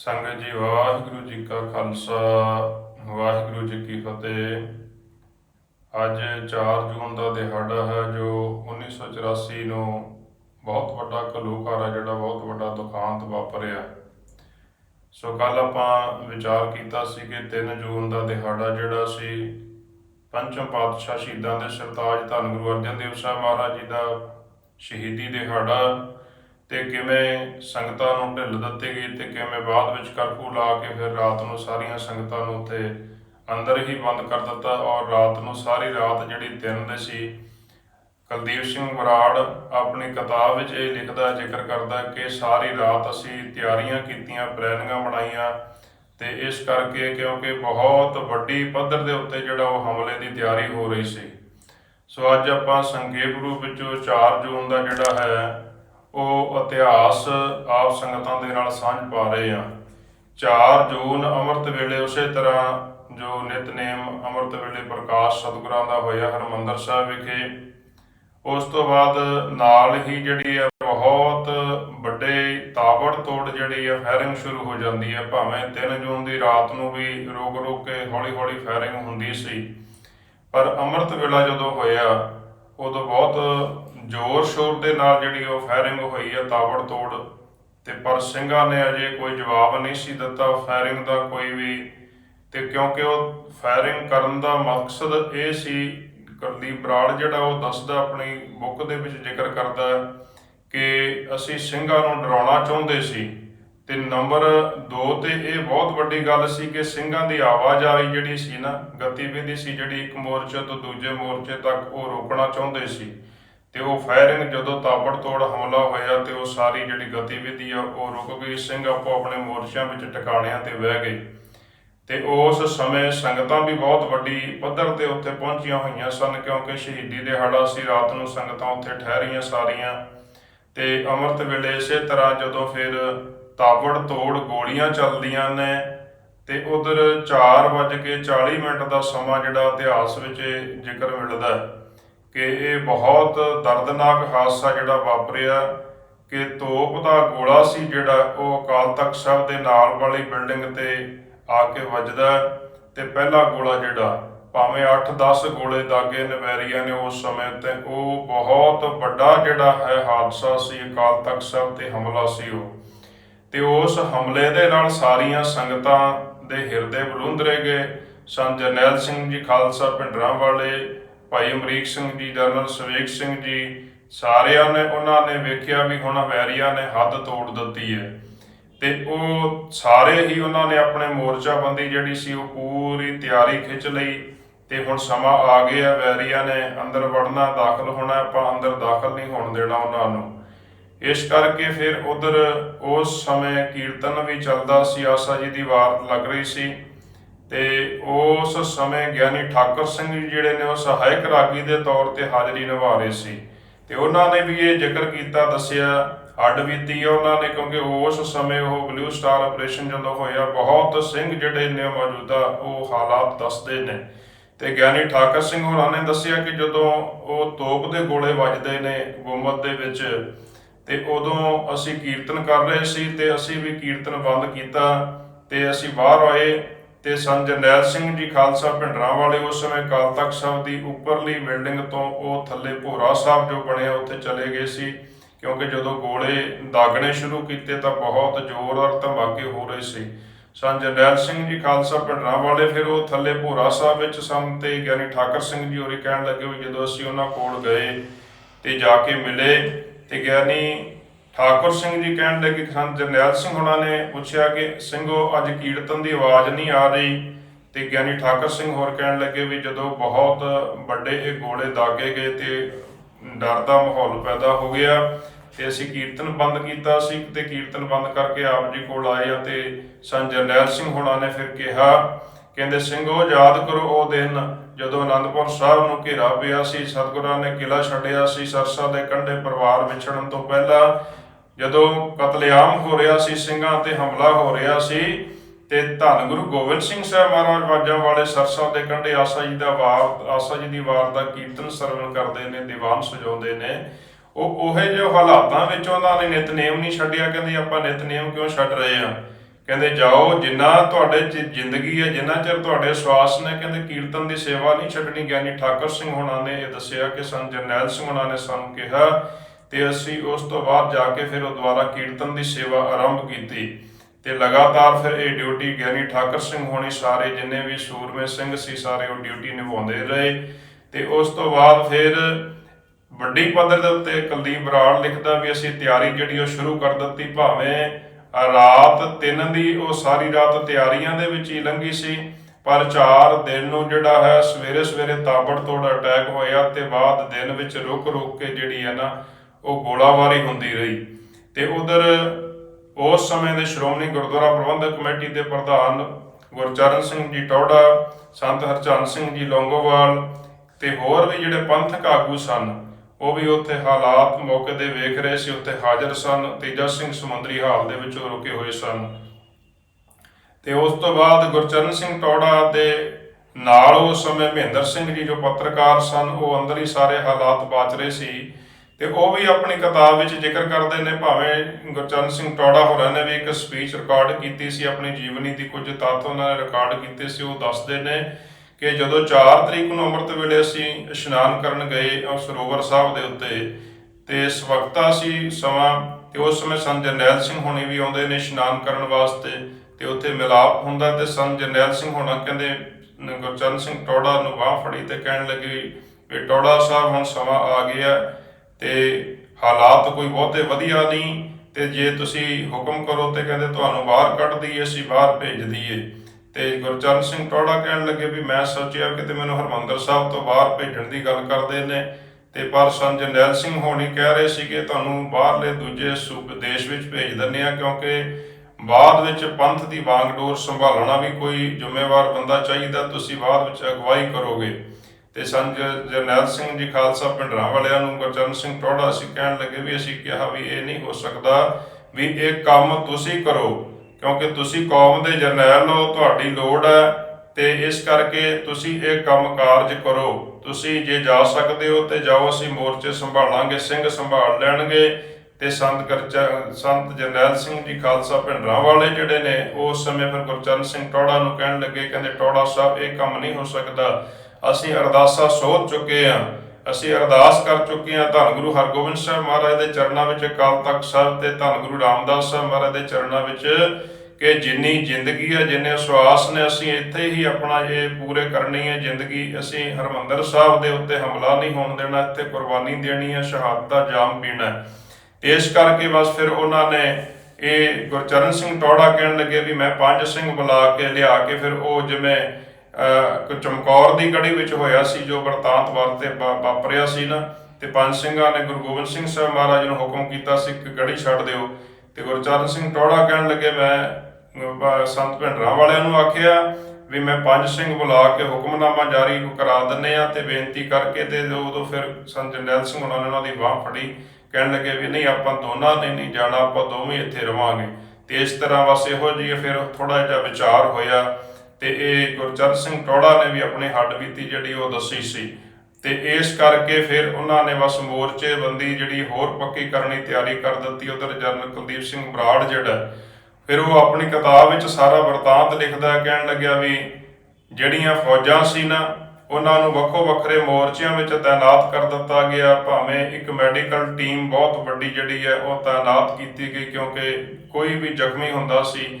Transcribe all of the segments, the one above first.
ਸੰਗਤ ਜੀ, ਵਾਹਿਗੁਰੂ ਜੀ ਕਾ ਖਾਲਸਾ, ਵਾਹਿਗੁਰੂ ਜੀ ਕੀ ਫਤਿਹ। ਅੱਜ 4 ਜੂਨ ਦਾ ਦਿਹਾੜਾ ਹੈ, ਜੋ 1984 ਨੂੰ ਬਹੁਤ ਵੱਡਾ ਘੱਲੂਘਾਰਾ, ਜਿਹੜਾ ਬਹੁਤ ਵੱਡਾ ਦੁਖਾਂਤ ਵਾਪਰਿਆ। ਸੋ ਕੱਲ ਆਪਾਂ ਵਿਚਾਰ ਕੀਤਾ ਸੀ ਕਿ 3 ਜੂਨ ਦਾ ਦਿਹਾੜਾ, ਜਿਹੜਾ ਸੀ ਪੰਚਮ ਪਾਤਸ਼ਾਹ ਸ਼ਹੀਦਾਂ ਦੇ ਸਰਤਾਜ ਧੰਨ ਗੁਰੂ ਅਰਜਨ ਦੇਵ ਸਾਹਿਬ ਮਹਾਰਾਜ ਜੀ ਦਾ ਸ਼ਹੀਦੀ ਦਿਹਾੜਾ ਤੇ ਕਿਵੇਂ ਸੰਗਤਾਂ ਨੂੰ ਢਿੱਲ ਦਿੱਤੀ ਗਈ ਤੇ ਕਿਵੇਂ ਬਾਅਦ ਵਿੱਚ ਕਰਫਿਊ ਲਾ ਕੇ ਫਿਰ ਰਾਤ ਨੂੰ ਸਾਰੀਆਂ ਸੰਗਤਾਂ ਨੂੰ ਉੱਥੇ ਅੰਦਰ ਹੀ ਬੰਦ ਕਰ ਦਿੱਤਾ ਔਰ ਰਾਤ ਨੂੰ ਸਾਰੀ ਰਾਤ ਜਿਹੜੀ ਦਿਨ ਦੇ ਸੀ, ਕੁਲਦੀਪ ਸਿੰਘ ਬਰਾੜ ਆਪਣੀ ਕਿਤਾਬ ਵਿੱਚ ਇਹ ਲਿਖਦਾ, ਜ਼ਿਕਰ ਕਰਦਾ ਕਿ ਸਾਰੀ ਰਾਤ ਅਸੀਂ ਤਿਆਰੀਆਂ ਕੀਤੀਆਂ ਪਲੈਨਿੰਗਾਂ ਬਣਾਈਆਂ ਤੇ ਇਸ ਕਰਕੇ ਕਿਉਂਕਿ ਬਹੁਤ ਵੱਡੀ ਪੱਧਰ ਦੇ ਉੱਤੇ ਜਿਹੜਾ ਉਹ ਹਮਲੇ ਦੀ ਤਿਆਰੀ ਹੋ ਰਹੀ ਸੀ। ਸੋ ਅੱਜ ਆਪਾਂ ਸੰਖੇਪ ਰੂਪ ਵਿੱਚੋਂ 4 ਜੂਨ ਦਾ ਜਿਹੜਾ ਹੈ ਉਹ ਇਤਿਹਾਸ ਆਪ ਸੰਗਤਾਂ ਦੇ ਨਾਲ ਸਾਂਝ ਪਾ ਰਹੇ ਹਾਂ। 4 ਜੂਨ ਅੰਮ੍ਰਿਤ ਵੇਲੇ ਉਸੇ ਤਰ੍ਹਾਂ ਜੋ ਨਿਤਨੇਮ ਅੰਮ੍ਰਿਤ ਵੇਲੇ ਪ੍ਰਕਾਸ਼ ਸਤਿਗੁਰਾਂ ਦਾ ਹੋਇਆ ਹਰਮੰਦਰ ਸਾਹਿਬ ਵਿਖੇ, ਉਸ ਤੋਂ ਬਾਅਦ ਨਾਲ ਹੀ ਜਿਹੜੀ ਹੈ ਬਹੁਤ ਵੱਡੇ ਤਾਬੜ ਤੋੜ ਜਿਹੜੀ ਹੈ ਫਾਇਰਿੰਗ ਸ਼ੁਰੂ ਹੋ ਜਾਂਦੀ ਹੈ। ਭਾਵੇਂ 3 ਜੂਨ ਦੀ ਰਾਤ ਨੂੰ ਵੀ ਰੋਕ ਰੋਕ ਕੇ ਹੌਲੀ ਹੌਲੀ ਫਾਇਰਿੰਗ ਹੁੰਦੀ ਸੀ, ਪਰ ਅੰਮ੍ਰਿਤ ਵੇਲਾ ਜਦੋਂ ਹੋਇਆ ਉਦੋਂ ਬਹੁਤ ਜ਼ੋਰ ਸ਼ੋਰ ਦੇ ਨਾਲ ਜਿਹੜੀ ਉਹ ਫਾਇਰਿੰਗ ਹੋਈ ਆ, ਤਾਬੜ ਤੋੜ। ਤੇ ਪਰ ਸਿੰਘਾਂ ਨੇ ਅਜੇ ਕੋਈ ਜਵਾਬ ਨਹੀਂ ਸੀ ਦਿੱਤਾ। ਫਾਇਰਿੰਗ ਦਾ ਕੋਈ ਵੀ ਤੇ ਕਿਉਂਕਿ ਉਹ ਫਾਇਰਿੰਗ ਕਰਨ ਦਾ ਮਕਸਦ ਇਹ ਸੀ ਕੁਲਦੀਪ ਬਰਾੜ ਜਿਹੜਾ ਉਹ ਦੱਸਦਾ ਆਪਣੀ ਬੁੱਕ ਦੇ ਵਿੱਚ ਜ਼ਿਕਰ ਕਰਦਾ ਕਿ ਅਸੀਂ ਸਿੰਘਾਂ ਨੂੰ ਡਰਾਉਣਾ ਚਾਹੁੰਦੇ ਸੀ। ਤੇ ਨੰਬਰ 2 ਤੇ ਇਹ ਬਹੁਤ ਵੱਡੀ ਗੱਲ ਸੀ ਕਿ ਸਿੰਘਾਂ ਦੀ ਆਵਾਜਾਈ ਜਿਹੜੀ ਸੀ ਨਾ, ਗਤੀਵਿਧੀ ਸੀ ਜਿਹੜੀ ਇੱਕ ਮੋਰਚੇ ਤੋਂ ਦੂਜੇ ਮੋਰਚੇ ਤੱਕ ਉਹ ਰੋਕਣਾ ਚਾਹੁੰਦੇ ਸੀ। ਤੇ ਉਹ ਫਾਇਰਿੰਗ ਜਦੋਂ ਤਾਬੜ ਤੋੜ ਹਮਲਾ ਹੋਇਆ ਤੇ ਉਹ ਸਾਰੀ ਜਿਹੜੀ ਗਤੀਵਿਧੀ ਆ, ਉਹ ਰੁਕ ਗਈ। ਸਿੰਘ ਆਪੋ ਆਪਣੇ ਮੋਰਚਿਆਂ ਵਿੱਚ ਟਿਕਾਣਿਆਂ ਤੇ ਬਹਿ ਗਏ। ਤੇ ਉਸ ਸਮੇਂ ਸੰਗਤਾਂ ਵੀ ਬਹੁਤ ਵੱਡੀ ਪੱਧਰ ਤੇ ਉੱਥੇ ਪਹੁੰਚੀਆਂ ਹੋਈਆਂ ਸਨ, ਕਿਉਂਕਿ ਸ਼ਹੀਦੀ ਦਿਹਾੜਾ ਸੀ, ਰਾਤ ਨੂੰ ਸੰਗਤਾਂ ਉੱਥੇ ਠਹਿਰੀਆਂ ਸਾਰੀਆਂ। ਤੇ ਅੰਮ੍ਰਿਤ ਵੇਲੇ ਇਸੇ ਤਰ੍ਹਾਂ ਜਦੋਂ ਫਿਰ ਤਾਬੜ ਤੋੜ ਗੋਲੀਆਂ ਚੱਲਦੀਆਂ ਨੇ ਤੇ ਉਧਰ 4:40 ਮਿੰਟ ਦਾ ਸਮਾਂ ਜਿਹੜਾ ਇਤਿਹਾਸ ਵਿੱਚ ਜ਼ਿਕਰ ਮਿਲਦਾ ਕਿ ਇਹ ਬਹੁਤ ਦਰਦਨਾਕ ਹਾਦਸਾ ਜਿਹੜਾ ਵਾਪਰਿਆ, ਕਿ ਤੋਪ ਦਾ ਗੋਲਾ ਸੀ ਜਿਹੜਾ ਉਹ ਅਕਾਲ ਤਖਤ ਸਾਹਿਬ ਦੇ ਨਾਲ ਵਾਲੀ ਬਿਲਡਿੰਗ ਤੇ ਆ ਕੇ ਵੱਜਦਾ ਹੈ ਤੇ ਪਹਿਲਾ ਗੋਲਾ ਜਿਹੜਾ ਭਾਵੇਂ 8-10 ਗੋਲੇ ਦਾਗੇ ਨਵੈਰੀਆਂ ਨੇ ਉਸ ਸਮੇਂ ਤੇ, ਉਹ ਬਹੁਤ ਵੱਡਾ ਜਿਹੜਾ ਹੈ ਹਾਦਸਾ ਸੀ, ਅਕਾਲ ਤਖਤ ਸਾਹਿਬ ਤੇ ਹਮਲਾ ਸੀ ਉਹ। ਤੇ ਉਸ ਹਮਲੇ ਦੇ ਨਾਲ ਸਾਰੀਆਂ ਸੰਗਤਾਂ ਦੇ ਹਿਰਦੇ ਬਲੁੰਦਰੇ ਗਏ। ਸੰਤ ਜਰਨੈਲ ਸਿੰਘ ਜੀ, ਖਾਲਸਾ ਪਿੰਡਰਾਂ ਵਾਲੇ, ਭਾਈ ਅਮਰੀਕ ਸਿੰਘ ਜੀ, ਜਨਰਲ ਸਵੇਕ ਸਿੰਘ ਜੀ, ਸਾਰਿਆਂ ਨੇ ਉਹਨਾਂ ਨੇ ਵੇਖਿਆ ਵੀ ਹੁਣ ਵੈਰੀਆਂ ਨੇ ਹੱਦ ਤੋੜ ਦਿੱਤੀ ਹੈ। ਤੇ ਉਹ ਸਾਰੇ ਹੀ ਉਹਨਾਂ ਨੇ ਆਪਣੇ ਮੋਰਚਾਬੰਦੀ ਜਿਹੜੀ ਸੀ ਉਹ ਪੂਰੀ ਤਿਆਰੀ ਖਿੱਚ ਲਈ ਤੇ ਹੁਣ ਸਮਾਂ ਆ ਗਿਆ ਵੈਰੀਆਂ ਨੇ ਅੰਦਰ ਵੜਨਾ, ਦਾਖਲ ਹੋਣਾ, ਆਪਾਂ ਅੰਦਰ ਦਾਖਲ ਨਹੀਂ ਹੋਣ ਦੇਣਾ ਉਹਨਾਂ ਨੂੰ। ਇਸ ਕਰਕੇ ਫਿਰ ਉਧਰ ਉਸ ਸਮੇਂ ਕੀਰਤਨ ਵੀ ਚੱਲਦਾ ਸੀ, ਆਸਾ ਜੀ ਦੀ ਵਾਰ ਲੱਗ ਰਹੀ ਸੀ ਤੇ ਉਸ ਸਮੇਂ ਗਿਆਨੀ ਠਾਕਰ ਸਿੰਘ ਜੀ ਜਿਹੜੇ ਨੇ ਉਹ ਸਹਾਇਕ ਰਾਗੀ ਦੇ ਤੌਰ ਤੇ ਹਾਜ਼ਰੀ ਨਿਭਾ ਰਹੇ ਸੀ ਤੇ ਉਹਨਾਂ ਨੇ ਵੀ ਇਹ ਜ਼ਿਕਰ ਕੀਤਾ, ਦੱਸਿਆ ਹੱਡ ਬੀਤੀ ਉਹਨਾਂ ਨੇ ਕਿਉਂਕਿ ਉਸ ਸਮੇਂ ਉਹ ਬਲੂ ਸਟਾਰ ਆਪਰੇਸ਼ਨ ਜਦੋਂ ਹੋਇਆ, ਬਹੁਤ ਸਿੰਘ ਜਿਹੜੇ ਨੇ ਮੌਜੂਦਾ ਉਹ ਹਾਲਾਤ ਦੱਸਦੇ ਨੇ ਤੇ ਗਿਆਨੀ ਠਾਕਰ ਸਿੰਘ ਹੋਰਾਂ ਨੇ ਦੱਸਿਆ ਕਿ ਜਦੋਂ ਉਹ ਤੋਪ ਦੇ ਗੋਲੇ ਵੱਜਦੇ ਨੇ, ਗੁੰਮਤ ਦੇ ਵਿੱਚ ਤੇ ਉਦੋਂ ਅਸੀਂ ਕੀਰਤਨ ਕਰ ਰਹੇ ਸੀ ਤੇ ਅਸੀਂ ਵੀ ਕੀਰਤਨ ਬੰਦ ਕੀਤਾ ਤੇ ਅਸੀਂ ਬਾਹਰ ਆਏ ਤੇ ਸੰਤ ਜਰਨੈਲ ਸਿੰਘ ਜੀ ਖਾਲਸਾ ਭਿੰਡਰਾਂ ਵਾਲੇ ਉਸ ਸਮੇਂ ਕਾਲ ਤਖਤ ਸਾਹਿਬ ਦੀ ਉੱਪਰਲੀ ਬਿਲਡਿੰਗ ਤੋਂ ਉਹ ਥੱਲੇ ਭੋਰਾ ਸਾਹਿਬ ਜੋ ਬਣਿਆ ਉੱਥੇ ਚਲੇ ਗਏ ਸੀ। ਕਿਉਂਕਿ ਜਦੋਂ ਗੋਲੇ ਦਾਗਣੇ ਸ਼ੁਰੂ ਕੀਤੇ ਤਾਂ ਬਹੁਤ ਜ਼ੋਰਦਾਰ ਧਮਾਕੇ ਹੋ ਰਹੇ ਸੀ। ਸੰਤ ਜਰਨੈਲ ਸਿੰਘ ਜੀ ਖਾਲਸਾ ਭਿੰਡਰਾਂ ਵਾਲੇ ਫਿਰ ਉਹ ਥੱਲੇ ਭੋਰਾ ਸਾਹਿਬ ਵਿੱਚ ਸਨ ਤੇ ਗਿਆਨੀ ਠਾਕਰ ਸਿੰਘ ਜੀ ਹੋਰੀ ਕਹਿਣ ਲੱਗੇ ਵੀ ਜਦੋਂ ਅਸੀਂ ਉਹਨਾਂ ਕੋਲ ਗਏ ਤੇ ਜਾ ਕੇ ਮਿਲੇ ਤੇ ਗਿਆਨੀ ਠਾਕੁਰ ਸਿੰਘ ਜੀ ਕਹਿਣ ਲੱਗੇ ਕਿ ਸੰਤ ਜਰਨੈਲ ਸਿੰਘ ਹੁਣਾਂ ਨੇ ਪੁੱਛਿਆ ਕਿ, ਸਿੰਘੋ, ਅੱਜ ਕੀਰਤਨ ਦੀ ਆਵਾਜ਼ ਨਹੀਂ ਆ ਰਹੀ। ਤੇ ਗਿਆਨੀ ਠਾਕੁਰ ਸਿੰਘ ਹੋਰ ਕਹਿਣ ਲੱਗੇ ਵੀ ਜਦੋਂ ਬਹੁਤ ਵੱਡੇ ਇਹ ਗੋਲੇ ਦਾਗੇ ਗਏ ਤੇ ਡਰ ਦਾ ਮਾਹੌਲ ਪੈਦਾ ਹੋ ਗਿਆ ਤੇ ਅਸੀਂ ਕੀਰਤਨ ਬੰਦ ਕੀਤਾ ਸੀ ਤੇ ਕੀਰਤਨ ਬੰਦ ਕਰਕੇ ਆਪ ਜੀ ਕੋਲ ਆਏ ਆ ਤੇ ਸੰਤ ਜਰਨੈਲ ਸਿੰਘ ਹੁਣਾਂ ਨੇ ਫਿਰ ਕਿਹਾ, ਕਹਿੰਦੇ, ਸਿੰਘੋ, ਯਾਦ ਕਰੋ ਉਹ ਦਿਨ ਜਦੋਂ ਅਨੰਦਪੁਰ ਸਾਹਿਬ ਨੂੰ ਘੇਰਾ ਪਿਆ ਸੀ, ਸਤਿਗੁਰਾਂ ਨੇ ਕਿਲਾ ਛੱਡਿਆ ਸੀ, ਸਰਸਾ ਦੇ ਕੰਢੇ ਪਰਿਵਾਰ ਵਿਛੜਨ ਤੋਂ ਪਹਿਲਾਂ ਜਦੋਂ ਕਤਲੇਆਮ ਹੋ ਰਿਹਾ ਸੀ, ਸਿੰਘਾਂ ਤੇ ਹਮਲਾ ਹੋ ਰਿਹਾ ਸੀ ਤੇ ਧੰਨ ਗੁਰੂ ਗੋਬਿੰਦ ਸਿੰਘ ਸਾਹਿਬ ਮਹਾਰਾਜ ਵਾਜਾਂ ਵਾਲੇ ਸਰਸਾ ਦੇ ਕੰਢੇ ਆਸਾ ਜੀ ਦਾ ਵਾਰ, ਆਸਾ ਜੀ ਦੀ ਵਾਰ ਦਾ ਕੀਰਤਨ ਸਰਵਣ ਕਰਦੇ ਨੇ, ਦੀਵਾਨ ਸਜਾਉਂਦੇ ਨੇ। ਉਹ ਉਹੇ ਜਿਹੇ ਹਾਲਾਤਾਂ ਵਿੱਚ ਉਹਨਾਂ ਨੇ ਨਿਤਨੇਮ ਨਹੀਂ ਛੱਡਿਆ, ਕਹਿੰਦੇ ਆਪਾਂ ਨਿਤਨੇਮ ਕਿਉਂ ਛੱਡ ਰਹੇ ਆ ਕਹਿੰਦੇ ਜਾਓ, ਜਿੰਨਾ ਤੁਹਾਡੇ ਚ ਜ਼ਿੰਦਗੀ ਹੈ, ਜਿੰਨਾ ਚਿਰ ਤੁਹਾਡੇ ਸਵਾਸ ਨੇ, ਕਹਿੰਦੇ ਕੀਰਤਨ ਦੀ ਸੇਵਾ ਨਹੀਂ ਛੱਡਣੀ, ਗਿਆਨੀ ਠਾਕਰ ਸਿੰਘ ਹੋਣਾ ਨੇ ਇਹ ਦੱਸਿਆ ਕਿ ਸੰਤ ਜਰਨੈਲ ਸਿੰਘ ਹੋਣਾ ਨੇ ਸਾਨੂੰ ਕਿਹਾ ਤੇ ਅਸੀਂ ਉਸ ਤੋਂ ਬਾਅਦ ਜਾ ਕੇ ਫਿਰ ਉਹ ਦੁਆਰਾ ਕੀਰਤਨ ਦੀ ਸੇਵਾ ਆਰੰਭ ਕੀਤੀ ਤੇ ਲਗਾਤਾਰ ਫਿਰ ਇਹ ਡਿਊਟੀ ਗਿਆਨੀ ਠਾਕਰ ਸਿੰਘ ਹੋਣੀ ਸਾਰੇ ਜਿੰਨੇ ਵੀ ਸੂਰਮੇ ਸਿੰਘ ਸੀ, ਸਾਰੇ ਉਹ ਡਿਊਟੀ ਨਿਭਾਉਂਦੇ ਰਹੇ ਤੇ ਉਸ ਤੋਂ ਬਾਅਦ ਫਿਰ ਵੱਡੀ ਪੱਧਰ ਦੇ ਉੱਤੇ ਕੁਲਦੀਪ ਬਰਾੜ ਲਿਖਦਾ ਵੀ ਅਸੀਂ ਤਿਆਰੀ ਜਿਹੜੀ ਉਹ ਸ਼ੁਰੂ ਕਰ ਦਿੱਤੀ, ਭਾਵੇਂ ਰਾਤ ਤਿੰਨ ਦੀ ਉਹ ਸਾਰੀ ਰਾਤ ਤਿਆਰੀਆਂ ਦੇ ਵਿੱਚ ਹੀ ਲੰਘੀ ਸੀ, ਪਰ 4 ਦਿਨ ਨੂੰ ਜਿਹੜਾ ਹੈ ਸਵੇਰੇ ਸਵੇਰੇ ਤਾਬੜ ਤੋੜ ਅਟੈਕ ਹੋਇਆ ਤੇ ਬਾਅਦ ਦਿਨ ਵਿੱਚ ਰੁਕ ਰੁਕ ਕੇ ਜਿਹੜੀ ਹੈ ਨਾ ਉਹ ਗੋਲਾਬਾਰੀ ਹੁੰਦੀ ਰਹੀ। ਤੇ ਉਧਰ ਉਸ ਸਮੇਂ ਦੇ ਸ਼੍ਰੋਮਣੀ ਗੁਰਦੁਆਰਾ ਪ੍ਰਬੰਧਕ ਕਮੇਟੀ ਦੇ ਪ੍ਰਧਾਨ ਗੁਰਚਰਨ ਸਿੰਘ ਜੀ ਟੌੜਾ ਸੰਤ ਹਰਚੰਦ ਸਿੰਘ ਜੀ ਲੌਂਗੋਵਾਲ ਤੇ ਹੋਰ ਵੀ ਜਿਹੜੇ ਪੰਥਕ ਆਗੂ ਸਨ ਉਹ ਵੀ ਉੱਥੇ ਹਾਲਾਤ ਮੌਕੇ ਦੇ ਵੇਖ ਰਹੇ ਸੀ, ਉੱਥੇ ਹਾਜ਼ਰ ਸਨ, ਤੇਜਾ ਸਿੰਘ ਸਮੁੰਦਰੀ ਹਾਲ ਦੇ ਵਿੱਚ ਉਹ ਰੁਕੇ ਹੋਏ ਸਨ। ਤੇ ਉਸ ਤੋਂ ਬਾਅਦ ਗੁਰਚਰਨ ਸਿੰਘ ਟੌੜਾ ਦੇ ਨਾਲ ਉਸ ਸਮੇਂ ਮਹਿੰਦਰ ਸਿੰਘ ਜੀ ਜੋ ਪੱਤਰਕਾਰ ਸਨ, ਉਹ ਅੰਦਰ ਹੀ ਸਾਰੇ ਹਾਲਾਤ ਬਾਚ ਰਹੇ ਸੀ। ਤੇ ਉਹ ਵੀ ਆਪਣੀ ਕਿਤਾਬ ਵਿੱਚ ਜ਼ਿਕਰ ਕਰਦੇ ਨੇ, ਭਾਵੇਂ ਗੁਰਚਰਨ ਸਿੰਘ ਟੌੜਾ ਹੋਰਾਂ ਨੇ ਵੀ ਇੱਕ ਸਪੀਚ ਰਿਕਾਰਡ ਕੀਤੀ ਸੀ, ਆਪਣੀ ਜੀਵਨੀ ਦੀ ਕੁਝ ਤੱਤ ਉਹਨਾਂ ਨੇ ਰਿਕਾਰਡ ਕੀਤੇ ਸੀ, ਉਹ ਦੱਸਦੇ ਨੇ ਕਿ ਜਦੋਂ 4 ਤਰੀਕ ਨੂੰ ਅੰਮ੍ਰਿਤ ਵੇਲੇ ਅਸੀਂ ਇਸ਼ਨਾਨ ਕਰਨ ਗਏ ਉਹ ਸਰੋਵਰ ਸਾਹਿਬ ਦੇ ਉੱਤੇ, ਤੇ ਇਸ ਵਕਤਾ ਸੀ ਸਮਾਂ, ਤੇ ਉਸ ਸਮੇਂ ਸੰਤ ਜਰਨੈਲ ਸਿੰਘ ਹੋਣੀ ਵੀ ਆਉਂਦੇ ਨੇ ਇਸ਼ਨਾਨ ਕਰਨ ਵਾਸਤੇ, ਤੇ ਉੱਥੇ ਮਿਲਾਪ ਹੁੰਦਾ ਤੇ ਸੰਤ ਜਰਨੈਲ ਸਿੰਘ ਹੋਣਾ ਕਹਿੰਦੇ ਗੁਰਚਰਨ ਸਿੰਘ ਟੌੜਾ ਨੂੰ ਬਾਹ ਫੜੀ ਤੇ ਕਹਿਣ ਲੱਗੇ ਵੀ ਟੌੜਾ ਸਾਹਿਬ ਹੁਣ ਸਮਾਂ ਆ ਗਿਆ, ਤੇ ਹਾਲਾਤ ਕੋਈ ਬਹੁਤੇ ਵਧੀਆ ਨਹੀਂ, ਤੇ ਜੇ ਤੁਸੀਂ ਹੁਕਮ ਕਰੋ ਤੇ ਕਹਿੰਦੇ ਤੁਹਾਨੂੰ ਬਾਹਰ ਕੱਢ ਦਈਏ, ਅਸੀਂ ਬਾਹਰ ਭੇਜ ਦਈਏ। ਤੇ ਗੁਰਚਰਨ ਸਿੰਘ ਟੋੜਾ ਕਹਿਣ ਲੱਗੇ ਵੀ ਮੈਂ ਸੋਚਿਆ ਕਿਤੇ ਮੈਨੂੰ ਹਰਮੰਦਰ ਸਾਹਿਬ ਤੋਂ ਬਾਹਰ ਭੇਜਣ ਦੀ ਗੱਲ ਕਰਦੇ ਨੇ, ਤੇ ਪਰ ਸੰਤ ਜਰਨੈਲ ਸਿੰਘ ਹੋਣੀ ਕਹਿ ਰਹੇ ਸੀਗੇ, ਤੁਹਾਨੂੰ ਬਾਹਰਲੇ ਦੂਜੇ ਸੂਬੇ, ਦੇਸ਼ ਵਿੱਚ ਭੇਜ ਦਿੰਦੇ ਆ ਕਿਉਂਕਿ ਬਾਅਦ ਵਿੱਚ ਪੰਥ ਦੀ ਬਾਗਡੋਰ ਸੰਭਾਲਣਾ ਵੀ ਕੋਈ ਜ਼ਿੰਮੇਵਾਰ ਬੰਦਾ ਚਾਹੀਦਾ, ਤੁਸੀਂ ਬਾਅਦ ਵਿੱਚ ਅਗਵਾਈ ਕਰੋਗੇ। ਤੇ ਸੰਤ ਜਰਨੈਲ ਸਿੰਘ ਜੀ ਖਾਲਸਾ ਪਿੰਡਰਾਂ ਵਾਲਿਆਂ ਨੂੰ ਗੁਰਚਰਨ ਸਿੰਘ ਟੋੜਾ ਅਸੀਂ ਕਹਿਣ ਲੱਗੇ ਵੀ ਅਸੀਂ ਕਿਹਾ ਵੀ ਇਹ ਨਹੀਂ ਹੋ ਸਕਦਾ ਵੀ ਇਹ ਕੰਮ ਤੁਸੀਂ ਕਰੋ। ਕਿਉਂਕਿ ਤੁਸੀਂ ਕੌਮ ਦੇ ਜਰਨੈਲ ਹੋ, ਤੁਹਾਡੀ ਲੋੜ ਹੈ ਤੇ ਇਸ ਕਰਕੇ ਤੁਸੀਂ ਇਹ ਕੰਮ ਕਾਰਜ ਕਰੋ। ਤੁਸੀਂ ਜੇ ਜਾ ਸਕਦੇ ਹੋ ਤੇ ਜਾਓ, ਅਸੀਂ ਮੋਰਚੇ ਸੰਭਾਲਾਂਗੇ, ਸਿੰਘ ਸੰਭਾਲ ਲੈਣਗੇ ਤੇ ਸੰਤ ਕਰਚਾ, ਸੰਤ ਜਰਨੈਲ ਸਿੰਘ ਜੀ ਖਾਲਸਾ ਭਿੰਡਰਾਂ ਵਾਲੇ ਜਿਹੜੇ ਨੇ ਉਸ ਸਮੇਂ ਫਿਰ ਗੁਰਚਰਨ ਸਿੰਘ ਟੋੜਾ ਨੂੰ ਕਹਿਣ ਲੱਗੇ, ਕਹਿੰਦੇ ਟੋੜਾ ਸਾਹਿਬ, ਇਹ ਕੰਮ ਨਹੀਂ ਹੋ ਸਕਦਾ। ਅਸੀਂ ਅਰਦਾਸਾਂ ਸੋਧ ਚੁੱਕੇ ਹਾਂ ਅਸੀਂ ਅਰਦਾਸ ਕਰ ਚੁੱਕੇ ਹਾਂ ਧੰਨ ਗੁਰੂ ਹਰਗੋਬਿੰਦ ਸਾਹਿਬ ਮਹਾਰਾਜ ਦੇ ਚਰਨਾਂ ਵਿੱਚ ਅਕਾਲ ਤਖਤ ਸਾਹਿਬ ਤੇ ਧੰਨ ਗੁਰੂ ਰਾਮਦਾਸ ਸਾਹਿਬ ਮਹਾਰਾਜ ਦੇ ਚਰਨਾਂ ਵਿੱਚ ਕਿ ਜਿੰਨੀ ਜ਼ਿੰਦਗੀ ਹੈ, ਜਿੰਨੇ ਸਵਾਸ ਨੇ, ਅਸੀਂ ਇੱਥੇ ਹੀ ਆਪਣਾ ਇਹ ਪੂਰੇ ਕਰਨੀ ਹੈ ਜ਼ਿੰਦਗੀ। ਅਸੀਂ ਹਰਮੰਦਰ ਸਾਹਿਬ ਦੇ ਉੱਤੇ ਹਮਲਾ ਨਹੀਂ ਹੋਣ ਦੇਣਾ, ਇੱਥੇ ਕੁਰਬਾਨੀ ਦੇਣੀ ਹੈ, ਸ਼ਹਾਦਤ ਦਾ ਜਾਮ ਪੀਣਾ ਇਸ ਕਰਕੇ ਬਸ ਫਿਰ ਉਹਨਾਂ ਨੇ ਇਹ ਗੁਰਚਰਨ ਸਿੰਘ ਟੌੜਾ ਕਹਿਣ ਲੱਗੇ ਵੀ ਮੈਂ ਪੰਜ ਸਿੰਘ ਬੁਲਾ ਕੇ ਲਿਆ ਕੇ ਫਿਰ ਉਹ ਜਿਵੇਂ ਚਮਕੌਰ ਦੀ ਗੜੀ ਵਿੱਚ ਹੋਇਆ ਸੀ ਜੋ ਵਰਤਾਂਤ ਵਰਤੇ ਵਾ- ਵਾਪਰਿਆ ਸੀ ਨਾ, ਤੇ ਪੰਜ ਸਿੰਘਾਂ ਨੇ ਗੁਰੂ ਗੋਬਿੰਦ ਸਿੰਘ ਸਾਹਿਬ ਮਹਾਰਾਜ ਨੂੰ ਹੁਕਮ ਕੀਤਾ ਸੀ ਕਿ ਗੜੀ ਛੱਡ ਦਿਓ। ਤੇ ਗੁਰਚਰਨ ਸਿੰਘ ਟੌੜਾ ਕਹਿਣ ਲੱਗੇ, ਮੈਂ ਸੰਤ ਭਿੰਡਰਾਂ ਵਾਲਿਆਂ ਨੂੰ ਆਖਿਆ ਵੀ ਮੈਂ ਪੰਜ ਸਿੰਘ ਬੁਲਾ ਕੇ ਹੁਕਮਨਾਮਾ ਜਾਰੀ ਕਰਾ ਦਿੰਨੇ ਆ ਤੇ ਬੇਨਤੀ ਕਰਕੇ ਤੇ ਉਦੋਂ ਫਿਰ ਸੰਤ ਜਰਨੈਲ ਸਿੰਘ ਉਹਨਾਂ ਨੇ ਉਹਨਾਂ ਦੀ ਬਾਹ ਫੜੀ, ਕਹਿਣ ਲੱਗੇ ਵੀ ਨਹੀਂ, ਆਪਾਂ ਦੋਨਾਂ ਨੇ ਨਹੀਂ ਜਾਣਾ, ਆਪਾਂ ਦੋਵੇਂ ਇੱਥੇ ਰਵਾਂਗੇ। ਤੇ ਇਸ ਤਰ੍ਹਾਂ ਬਸ ਇਹੋ ਜਿਹੀ ਫਿਰ ਥੋੜਾ ਜਿਹਾ ਵਿਚਾਰ ਹੋਇਆ। ਤੇ ਇਹ ਗੁਰਚਰਨ ਸਿੰਘ ਟੋੜਾ ਨੇ ਵੀ ਆਪਣੀ ਹੱਡ ਬੀਤੀ ਜਿਹੜੀ ਉਹ ਦੱਸੀ ਸੀ। ਤੇ ਇਸ ਕਰਕੇ ਫਿਰ ਉਹਨਾਂ ਨੇ ਬਸ ਮੋਰਚੇ ਬੰਦੀ ਜਿਹੜੀ ਹੋਰ ਪੱਕੀ ਕਰਨ ਦੀ ਤਿਆਰੀ ਕਰ ਦਿੱਤੀ। ਉਧਰ ਜਨਰਲ ਕੁਲਦੀਪ ਸਿੰਘ ਬਰਾੜ ਜਿਹੜਾ, ਫਿਰ ਉਹ ਆਪਣੀ ਕਿਤਾਬ ਵਿੱਚ ਸਾਰਾ ਵਰਤਾਂਤ ਲਿਖਦਾ ਕਹਿਣ ਲੱਗਿਆ ਵੀ ਜਿਹੜੀਆਂ ਫੌਜਾਂ ਸੀ ਨਾ, ਉਹਨਾਂ ਨੂੰ ਵੱਖੋ ਵੱਖਰੇ ਮੋਰਚਿਆਂ ਵਿੱਚ ਤਾਇਨਾਤ ਕਰ ਦਿੱਤਾ ਗਿਆ। ਭਾਵੇਂ ਇੱਕ ਮੈਡੀਕਲ ਟੀਮ ਬਹੁਤ ਵੱਡੀ ਜਿਹੜੀ ਹੈ, ਉਹ ਤਾਇਨਾਤ ਕੀਤੀ ਗਈ ਕਿਉਂਕਿ ਕੋਈ ਵੀ ਜ਼ਖਮੀ ਹੁੰਦਾ ਸੀ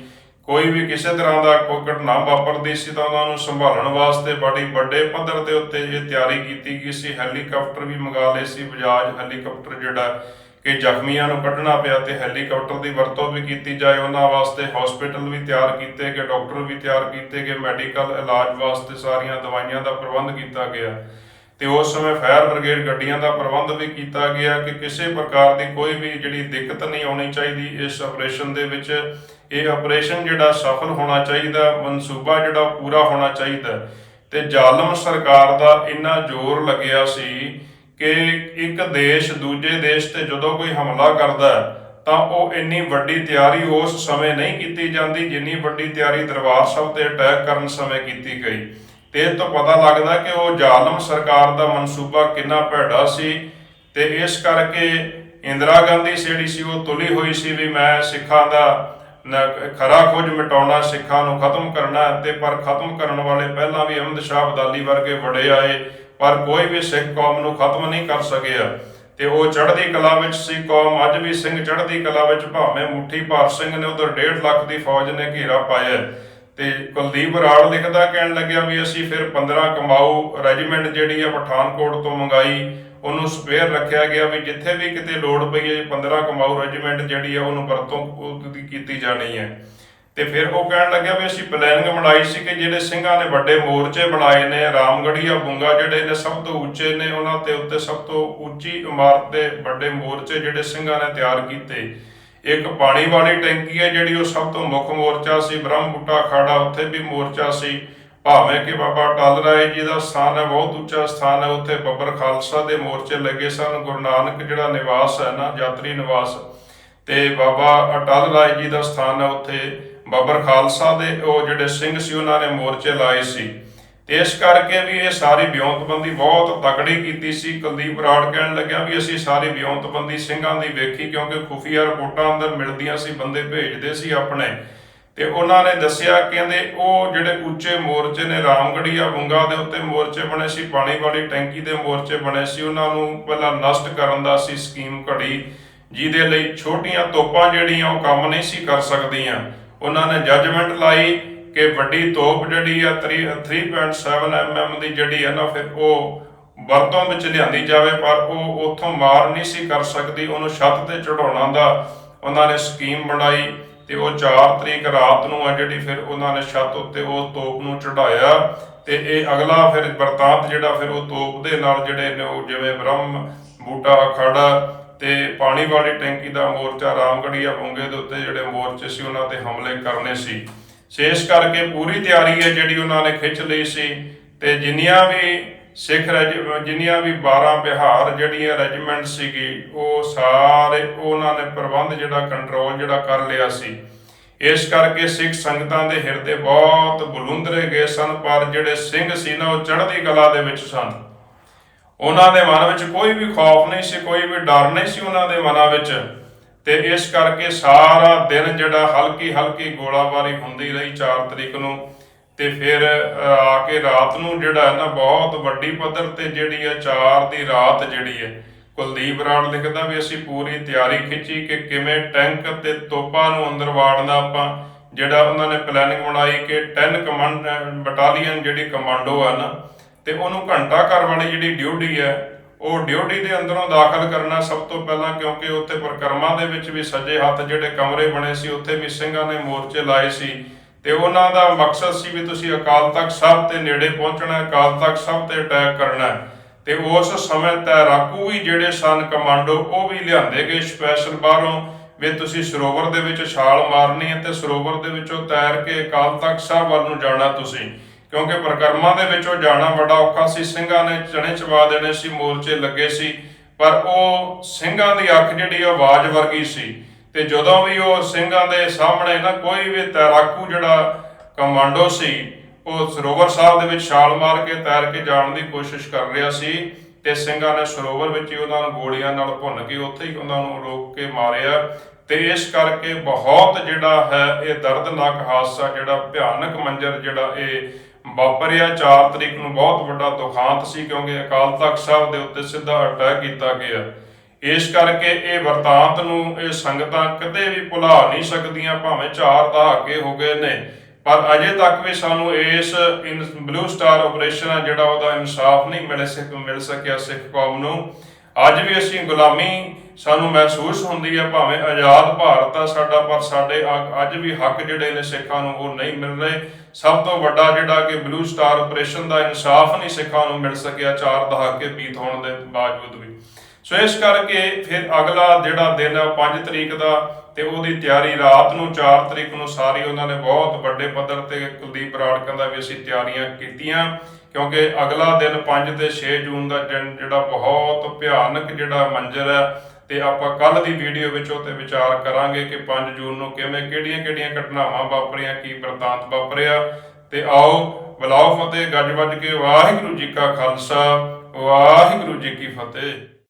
ਕੋਈ ਵੀ ਕਿਸੇ ਤਰ੍ਹਾਂ ਦਾ ਕੋਈ ਘਟਨਾ ਵਾਪਰਦੀ ਸੀ ਤਾਂ ਉਹਨਾਂ ਨੂੰ ਸੰਭਾਲਣ ਵਾਸਤੇ ਬੜੀ ਵੱਡੇ ਪੱਧਰ ਦੇ ਉੱਤੇ ਇਹ ਤਿਆਰੀ ਕੀਤੀ ਗਈ ਸੀ। ਹੈਲੀਕਾਪਟਰ ਵੀ ਮੰਗਾ ਲਏ ਸੀ, ਬਜਾਜ ਹੈਲੀਕਾਪਟਰ ਜਿਹੜਾ ਕਿ ਜ਼ਖਮੀਆਂ ਨੂੰ ਕੱਢਣਾ ਪਿਆ ਤੇ ਹੈਲੀਕਾਪਟਰ ਦੀ ਵਰਤੋਂ ਵੀ ਕੀਤੀ ਜਾਏ। ਉਹਨਾਂ ਵਾਸਤੇ ਹਸਪੀਟਲ ਵੀ ਤਿਆਰ ਕੀਤੇ ਗਏ ਡਾਕਟਰ ਵੀ ਤਿਆਰ ਕੀਤੇ ਗਏ। ਮੈਡੀਕਲ ਇਲਾਜ ਵਾਸਤੇ ਸਾਰੀਆਂ ਦਵਾਈਆਂ ਦਾ ਪ੍ਰਬੰਧ ਕੀਤਾ ਗਿਆ। ਤੇ ਉਸ ਸਮੇਂ ਫਾਇਰ ਬ੍ਰਿਗੇਡ ਗੱਡੀਆਂ ਦਾ ਪ੍ਰਬੰਧ ਵੀ ਕੀਤਾ ਗਿਆ ਕਿ ਕਿਸੇ ਪ੍ਰਕਾਰ ਦੀ ਕੋਈ ਵੀ ਜਿਹੜੀ ਦਿੱਕਤ ਨਹੀਂ ਆਉਣੀ ਚਾਹੀਦੀ, ਇਸ ਆਪਰੇਸ਼ਨ ਦੇ ਵਿੱਚ ਇਹ ਆਪਰੇਸ਼ਨ ਜਿਹੜਾ ਸਫਲ ਹੋਣਾ ਚਾਹੀਦਾ, ਮਨਸੂਬਾ ਜਿਹੜਾ ਪੂਰਾ ਹੋਣਾ ਚਾਹੀਦਾ। ਤੇ ਜ਼ਾਲਮ ਸਰਕਾਰ ਦਾ ਇੰਨਾ ਜ਼ੋਰ ਲੱਗਿਆ ਸੀ ਕਿ ਇੱਕ ਦੇਸ਼ ਦੂਜੇ ਦੇਸ਼ ਤੇ ਜਦੋਂ ਕੋਈ ਹਮਲਾ ਕਰਦਾ, ਤਾਂ ਉਹ ਇੰਨੀ ਵੱਡੀ ਤਿਆਰੀ ਉਸ ਸਮੇਂ ਨਹੀਂ ਕੀਤੀ ਜਾਂਦੀ, ਜਿੰਨੀ ਵੱਡੀ ਤਿਆਰੀ ਦਰਬਾਰ ਸਾਹਿਬ ਤੇ ਅਟੈਕ ਕਰਨ ਸਮੇਂ ਕੀਤੀ ਗਈ। ਤੇ ਇਹ ਤੋਂ ਪਤਾ ਲੱਗਦਾ ਕਿ ਉਹ ਜ਼ਾਲਮ ਸਰਕਾਰ ਦਾ ਮਨਸੂਬਾ ਕਿੰਨਾ ਭੈੜਾ ਸੀ। ਤੇ ਇਸ ਕਰਕੇ ਇੰਦਰਾ ਗਾਂਧੀ ਜਿਹੜੀ ਸੀ ਉਹ ਤੁਲੀ ਹੋਈ ਸੀ ਵੀ ਮੈਂ ਸਿੱਖਾਂ ਦਾ ਖਰਾ ਖੋਜ ਮਿਟਾਉਣਾ, ਸਿੱਖਾਂ ਨੂੰ ਖਤਮ ਕਰਨਾ ਤੇ ਪਰ ਖਤਮ ਕਰਨ ਵਾਲੇ ਪਹਿਲਾਂ ਵੀ ਅਹਿਮਦ ਸ਼ਾਹ ਅਬਦਾਲੀ ਵਰਗੇ ਬੜੇ ਆਏ, ਪਰ ਕੋਈ ਵੀ ਸਿੱਖ ਕੌਮ ਨੂੰ ਖਤਮ ਨਹੀਂ ਕਰ ਸਕਿਆ। ਤੇ ਉਹ ਚੜ੍ਹਦੀ ਕਲਾ ਵਿੱਚ ਸੀ, ਕੌਮ ਅੱਜ ਵੀ ਸਿੰਘ ਚੜ੍ਹਦੀ ਕਲਾ ਵਿੱਚ ਭਾਵੇਂ ਮੁੱਠੀ ਭਾਰ ਸਿੰਘ ਨੇ ਉਧਰ 1.5 ਲੱਖ ਦੀ ਫੌਜ ਨੇ ਘੇਰਾ ਪਾਇਆ। ਤੇ ਕੁਲਦੀਪ ਰਾੜ ਲਿਖਦਾ ਕਹਿਣ ਲੱਗਿਆ ਵੀ ਅਸੀਂ ਫਿਰ 15 ਕਮਾਊ ਰੈਜੀਮੈਂਟ ਜਿਹੜੀ ਆ ਪਠਾਨਕੋਟ ਤੋਂ ਮੰਗਾਈ ਉਹਨੂੰ ਸਪੇਅਰ ਰੱਖਿਆ ਗਿਆ ਵੀ ਜਿੱਥੇ ਵੀ ਕਿਤੇ ਲੋੜ ਪਈ ਹੈ 15 ਕਮਾਊ ਰੈਜੀਮੈਂਟ ਜਿਹੜੀ ਆ ਉਹਨੂੰ ਵਰਤੋਂ ਉਹਦੀ ਕੀਤੀ ਜਾਣੀ ਹੈ। ਤੇ ਫਿਰ ਉਹ ਕਹਿਣ ਲੱਗਿਆ ਵੀ ਅਸੀਂ ਪਲੈਨਿੰਗ ਬਣਾਈ ਸੀ ਕਿ ਜਿਹੜੇ ਸਿੰਘਾਂ ਨੇ ਵੱਡੇ ਮੋਰਚੇ ਬਣਾਏ ਨੇ ਰਾਮਗੜੀਆ ਬੁੰਗਾ ਜਿਹੜੇ ਨੇ, ਸਭ ਤੋਂ ਉੱਚੇ ਨੇ, ਉਹਨਾਂ ਤੇ ਉੱਤੇ ਸਭ ਤੋਂ ਉੱਚੀ ਇਮਾਰਤ ਦੇ ਵੱਡੇ ਮੋਰਚੇ ਜਿਹੜੇ ਸਿੰਘਾਂ ਨੇ ਤਿਆਰ ਕੀਤੇ। ਇੱਕ ਪਾਣੀ ਵਾਲੀ ਟੈਂਕੀ ਹੈ ਜਿਹੜੀ ਉਹ ਸਭ ਤੋਂ ਮੁੱਖ ਮੋਰਚਾ ਸੀ ਬ੍ਰਹਮਪੁੱਟਾ ਖਾੜਾ ਉੱਥੇ ਵੀ ਮੋਰਚਾ ਸੀ। ਭਾਵੇਂ ਕਿ ਬਾਬਾ ਟਲ ਰਾਏ ਜੀ ਦਾ ਸਥਾਨ ਹੈ, ਬਹੁਤ ਉੱਚਾ ਸਥਾਨ ਹੈ, ਉੱਥੇ ਬੱਬਰ ਖਾਲਸਾ ਦੇ ਮੋਰਚੇ ਲੱਗੇ ਸਨ, ਗੁਰੂ ਨਾਨਕ ਜਿਹੜਾ ਨਿਵਾਸ ਹੈ ਨਾ, ਯਾਤਰੀ ਨਿਵਾਸ, ਤੇ ਬਾਬਾ ਅਟਲ ਰਾਏ ਜੀ ਦਾ ਸਥਾਨ ਹੈ ਉੱਥੇ ਬੱਬਰ ਖਾਲਸਾ ਦੇ, ਉਹ ਜਿਹੜੇ ਸਿੰਘ ਸੀ, ਉਹਨਾਂ ਨੇ ਮੋਰਚੇ ਲਾਏ ਸੀ। ਤੇ ਇਸ ਕਰਕੇ ਵੀ ਇਹ ਸਾਰੀ ਵਿਉਂਤਬੰਦੀ ਬਹੁਤ ਤਕੜੀ ਕੀਤੀ ਸੀ। ਕੁਲਦੀਪ ਰਾੜ ਕਹਿਣ ਲੱਗਿਆ ਵੀ ਅਸੀਂ ਸਾਰੀ ਵਿਉਂਤਬੰਦੀ ਸਿੰਘਾਂ ਦੀ ਵੇਖੀ, ਕਿਉਂਕਿ ਖੁਫੀਆ ਰਿਪੋਰਟਾਂ ਅੰਦਰ ਮਿਲਦੀਆਂ ਸੀ, ਬੰਦੇ ਭੇਜਦੇ ਸੀ ਆਪਣੇ। ਤੇ ਉਹਨਾਂ ਨੇ ਦੱਸਿਆ ਕਹਿੰਦੇ ਉਹ ਜਿਹੜੇ ਉੱਚੇ ਮੋਰਚੇ ਨੇ ਰਾਮਗੜੀਆ ਬੁੰਗਾ ਦੇ ਉੱਤੇ ਮੋਰਚੇ ਬਣੇ ਸੀ ਪਾਣੀ ਵਾਲੀ ਟੈਂਕੀ ਦੇ ਮੋਰਚੇ ਬਣੇ ਸੀ, ਉਹਨਾਂ ਨੂੰ ਪਹਿਲਾਂ ਨਸ਼ਟ ਕਰਨ ਦਾ ਸੀ ਸਕੀਮ ਘੜੀ, ਜਿਹਦੇ ਲਈ ਛੋਟੀਆਂ ਤੋਪਾਂ ਜਿਹੜੀਆਂ ਉਹ ਕੰਮ ਨਹੀਂ ਸੀ ਕਰ ਸਕਦੀਆਂ। ਉਹਨਾਂ ਨੇ ਜੱਜਮੈਂਟ ਲਾਈ ਕਿ ਵੱਡੀ ਤੋਪ ਜਿਹੜੀ ਆ 3.7 mm ਦੀ ਜਿਹੜੀ ਹੈ ਨਾ, ਫਿਰ ਉਹ ਵਰਤੋਂ ਵਿੱਚ ਲਿਆਂਦੀ ਜਾਵੇ, ਪਰ ਉਹ ਉੱਥੋਂ ਮਾਰ ਨਹੀਂ ਸੀ ਕਰ ਸਕਦੀ, ਉਹਨੂੰ ਛੱਤ ਤੇ ਚੜਾਉਣਾ ਦਾ ਉਹਨਾਂ ਨੇ ਸਕੀਮ ਬਣਾਈ। ਤੇ ਉਹ 4 ਤਰੀਕ ਰਾਤ ਨੂੰ ਆ ਜਿਹੜੀ ਫਿਰ ਉਹਨਾਂ ਨੇ ਛੱਤ ਉੱਤੇ ਉਹ ਤੋਪ ਨੂੰ ਚੜਾਇਆ ਤੇ ਇਹ ਅਗਲਾ ਫਿਰ ਵਰਤਾਂਤ ਜਿਹੜਾ ਫਿਰ ਉਹ ਤੋਪ ਦੇ ਨਾਲ ਜਿਹੜੇ ਨੇ ਉਹ ਜਿਵੇਂ ਬ੍ਰਹਮ ਬੂਟਾ ਅਖਾੜਾ ਤੇ ਪਾਣੀ ਵਾਲੀ ਟੈਂਕੀ ਦਾ ਮੋਰਚਾ ਰਾਮਗੜੀਆ ਬੁੰਗੇ ਦੇ ਉੱਤੇ ਜਿਹੜੇ ਮੋਰਚੇ ਸੀ ਉਹਨਾਂ ਤੇ ਹਮਲੇ ਕਰਨੇ ਸੀ। ਸ਼ੇਸ਼ ਕਰਕੇ ਪੂਰੀ ਤਿਆਰੀ ਹੈ ਜਿਹੜੀ ਉਹਨਾਂ ਨੇ ਖਿੱਚ ਲਈ ਸੀ ਤੇ ਜਿੰਨੀਆਂ ਵੀ ਸਿੱਖ ਰੈਜ- ਜਿੰਨੀਆਂ ਵੀ 12 ਬਿਹਾਰ ਜਿਹੜੀਆਂ ਰੈਜੀਮੈਂਟ ਸੀਗੀ, ਉਹ ਸਾਰੇ ਉਹਨਾਂ ਨੇ ਪ੍ਰਬੰਧ ਜਿਹੜਾ ਕੰਟਰੋਲ ਜਿਹੜਾ ਕਰ ਲਿਆ ਸੀ। ਇਸ ਕਰਕੇ ਸਿੱਖ ਸੰਗਤਾਂ ਦੇ ਹਿਰਦੇ ਬਹੁਤ ਬਲੁੰਦਰੇ ਗਏ ਸਨ, ਪਰ ਜਿਹੜੇ ਸਿੰਘ ਸੀ ਨਾ, ਉਹ ਚੜ੍ਹਦੀ ਕਲਾ ਦੇ ਵਿੱਚ ਸਨ। ਉਹਨਾਂ ਦੇ ਮਨ ਵਿੱਚ ਕੋਈ ਵੀ ਖੌਫ ਨਹੀਂ ਸੀ, ਕੋਈ ਵੀ ਡਰ ਨਹੀਂ ਸੀ ਉਹਨਾਂ ਦੇ ਮਨਾਂ ਵਿੱਚ। ਤੇ ਇਸ ਕਰਕੇ ਸਾਰਾ ਦਿਨ ਜਿਹੜਾ ਹਲਕੀ ਹਲਕੀ ਗੋਲਾਬਾਰੀ ਹੁੰਦੀ ਰਹੀ 4 ਤਰੀਕ ਨੂੰ। ਤੇ ਫਿਰ ਆ ਕੇ ਰਾਤ ਨੂੰ ਜਿਹੜਾ ਹੈ ਨਾ ਬਹੁਤ ਵੱਡੀ ਪੱਧਰ ਤੇ ਜਿਹੜੀ ਹੈ ਚਾਰ ਦੀ ਰਾਤ ਜਿਹੜੀ ਹੈ, ਕੁਲਦੀਪ ਰਾੜ ਲਿਖਦਾ ਵੀ ਅਸੀਂ ਪੂਰੀ ਤਿਆਰੀ ਖਿੱਚੀ ਕਿ ਕਿਵੇਂ ਟੈਂਕ ਤੇ ਤੋਪਾਂ ਨੂੰ ਅੰਦਰ ਵਾੜਨਾ ਆਪਾਂ। ਜਿਹੜਾ ਉਹਨਾਂ ਨੇ ਪਲੈਨਿੰਗ ਬਣਾਈ ਕਿ 10 ਕਮਾਂਡ ਬਟਾਲੀਅਨ ਜਿਹੜੀ ਕਮਾਂਡੋ ਆ ਨਾ, ਤੇ ਉਹਨੂੰ ਘੰਟਾ ਘਰ ਵਾਲੀ ਜਿਹੜੀ ਡਿਊਟੀ ਹੈ, ਉਹ ਡਿਊਟੀ ਦੇ ਅੰਦਰੋਂ ਦਾਖਲ ਕਰਨਾ ਸਭ ਤੋਂ ਪਹਿਲਾਂ ਕਿਉਂਕਿ ਉੱਥੇ ਪ੍ਰਕਰਮਾਂ ਦੇ ਵਿੱਚ ਵੀ ਸੱਜੇ ਹੱਥ ਜਿਹੜੇ ਕਮਰੇ ਬਣੇ ਸੀ, ਉੱਥੇ ਵੀ ਸਿੰਘਾਂ ਨੇ ਮੋਰਚੇ ਲਾਏ ਸੀ। ਤੇ ਉਹਨਾਂ ਦਾ ਮਕਸਦ ਸੀ ਵੀ ਤੁਸੀਂ ਅਕਾਲ ਤਖਤ ਸਾਹਿਬ ਤੇ ਨੇੜੇ ਪਹੁੰਚਣਾ, ਅਕਾਲ ਤਖਤ ਸਾਹਿਬ ਤੇ ਅਟੈਕ ਕਰਨਾ ਹੈ। ਤੇ ਉਸ ਸਮੇਂ ਤੈਰਾਕੂ ਵੀ ਜਿਹੜੇ ਸਨ ਕਮਾਂਡੋ, ਉਹ ਵੀ ਲਿਆਂਦੇ ਗਏ ਸਪੈਸ਼ਲ ਬਾਹਰੋਂ ਵੀ ਤੁਸੀਂ ਸਰੋਵਰ ਦੇ ਵਿੱਚ ਛਾਲ ਮਾਰਨੀ ਹੈ ਤੇ ਸਰੋਵਰ ਦੇ ਵਿੱਚੋਂ ਤੈਰ ਕੇ ਅਕਾਲ ਤਖਤ ਸਾਹਿਬ ਵੱਲ ਨੂੰ ਜਾਣਾ ਤੁਸੀਂ ਕਿਉਂਕਿ ਪ੍ਰਕਰਮਾਂ ਦੇ ਵਿੱਚੋਂ ਜਾਣਾ ਬੜਾ ਔਖਾ ਸੀ, ਸਿੰਘਾਂ ਨੇ ਚਣੇ ਚਵਾ ਦੇਣੇ ਸੀ, ਮੋਰਚੇ ਲੱਗੇ ਸੀ, ਪਰ ਉਹ ਸਿੰਘਾਂ ਦੀ ਅੱਖ ਜਿਹੜੀ ਆਵਾਜ਼ ਵਰਗੀ ਸੀ ਤੇ ਜਦੋਂ ਵੀ ਉਹ ਸਿੰਘਾਂ ਦੇ ਸਾਹਮਣੇ ਨਾ ਕੋਈ ਵੀ ਤੈਰਾਕੂ ਜਿਹੜਾ ਕਮਾਂਡੋ ਸੀ, ਉਹ ਸਰੋਵਰ ਸਾਹਿਬ ਦੇ ਵਿੱਚ ਛਾਲ ਮਾਰ ਕੇ ਤੈਰ ਕੇ ਜਾਣ ਦੀ ਕੋਸ਼ਿਸ਼ ਕਰ ਰਿਹਾ ਸੀ ਤੇ ਸਿੰਘਾਂ ਨੇ ਸਰੋਵਰ ਵਿੱਚ ਹੀ ਉਹਨਾਂ ਨੂੰ ਗੋਲੀਆਂ ਨਾਲ ਭੁੰਨ ਕੇ ਉੱਥੇ ਹੀ ਉਹਨਾਂ ਨੂੰ ਰੋਕ ਕੇ ਮਾਰਿਆ ਤੇ ਇਸ ਕਰਕੇ ਬਹੁਤ ਜਿਹੜਾ ਹੈ ਇਹ ਦਰਦਨਾਕ ਹਾਦਸਾ ਜਿਹੜਾ ਭਿਆਨਕ ਮੰਜ਼ਰ ਜਿਹੜਾ ਇਹ ਵਾਪਰਿਆ। 4 ਤਰੀਕ ਨੂੰ ਬਹੁਤ ਵੱਡਾ ਦੁਖਾਂਤ ਸੀ ਕਿਉਂਕਿ ਅਕਾਲ ਤਖਤ ਸਾਹਿਬ ਦੇ ਉੱਤੇ ਸਿੱਧਾ ਅਟੈਕ ਕੀਤਾ ਗਿਆ। ਇਸ ਕਰਕੇ ਇਹ ਵਰਤਾਂਤ ਨੂੰ, ਇਹ ਸੰਗਤਾਂ ਕਦੇ ਵੀ ਭੁਲਾ ਨਹੀਂ ਸਕਦੀਆਂ, ਭਾਵੇਂ ਚਾਰ ਦਹਾਕੇ ਹੋ ਗਏ ਨੇ। ਪਰ ਅਜੇ ਤੱਕ ਵੀ ਸਾਨੂੰ ਇਸ ਬਲੂ ਸਟਾਰ ਆਪਰੇਸ਼ਨ ਆ ਜਿਹੜਾ ਉਹਦਾ ਇਨਸਾਫ ਨਹੀਂ ਮਿਲੇ ਸਿੱਖ, ਮਿਲ ਸਕਿਆ ਸਿੱਖ ਕੌਮ ਨੂੰ। ਅੱਜ ਵੀ ਅਸੀਂ ਗੁਲਾਮੀ ਸਾਨੂੰ ਮਹਿਸੂਸ ਹੁੰਦੀ ਹੈ ਭਾਵੇਂ ਆਜ਼ਾਦ ਭਾਰਤ ਆ ਸਾਡਾ, ਪਰ ਸਾਡੇ ਅ- ਅੱਜ ਵੀ ਹੱਕ ਜਿਹੜੇ ਨੇ ਸਿੱਖਾਂ ਨੂੰ ਉਹ ਨਹੀਂ ਮਿਲ ਰਹੇ। ਸਭ ਤੋਂ ਵੱਡਾ ਜਿਹੜਾ ਕਿ ਬਲੂ ਸਟਾਰ ਆਪਰੇਸ਼ਨ ਦਾ ਇਨਸਾਫ ਨਹੀਂ ਸਿੱਖਾਂ ਨੂੰ ਮਿਲ ਸਕਿਆ ਚਾਰ ਦਹਾਕੇ ਬੀਤ ਹੋਣ ਦੇ ਬਾਵਜੂਦ ਵੀ। ਸੋ ਇਸ ਕਰਕੇ ਫਿਰ ਅਗਲਾ ਜਿਹੜਾ ਦਿਨ ਹੈ 5 ਤਰੀਕ ਦਾ, ਤੇ ਉਹਦੀ ਤਿਆਰੀ ਰਾਤ ਨੂੰ 4 ਤਰੀਕ ਨੂੰ ਸਾਰੀ ਉਹਨਾਂ ਨੇ ਬਹੁਤ ਵੱਡੇ ਪੱਧਰ ਤੇ ਕੁਲਦੀਪ ਬਰਾੜ ਕਹਿੰਦਾ ਵੀ ਅਸੀਂ ਤਿਆਰੀਆਂ ਕੀਤੀਆਂ, ਕਿਉਂਕਿ ਅਗਲਾ ਦਿਨ 5 ਤੇ 6 ਜੂਨ ਦਾ ਦਿਨ ਜਿਹੜਾ ਬਹੁਤ ਭਿਆਨਕ ਜਿਹੜਾ ਮੰਜ਼ਰ ਹੈ ਤੇ ਆਪਾਂ ਕੱਲ ਦੀ ਵੀਡੀਓ ਵਿੱਚ ਉਹ ਤੇ ਵਿਚਾਰ ਕਰਾਂਗੇ ਕਿ 5 ਜੂਨ ਨੂੰ ਕਿਵੇਂ, ਕਿਹੜੀਆਂ-ਕਿਹੜੀਆਂ ਘਟਨਾਵਾਂ ਵਾਪਰੀਆਂ, ਕੀ ਵਰਤਾਂਤ ਵਾਪਰਿਆ। ਤੇ ਆਓ, ਬਲਾਓ ਫਤਿਹ, ਗੱਜ ਵੱਜ ਕੇ ਵਾਹਿਗੁਰੂ ਜੀ ਕਾ ਖਾਲਸਾ, ਵਾਹਿਗੁਰੂ ਜੀ ਕੀ ਫਤਿਹ।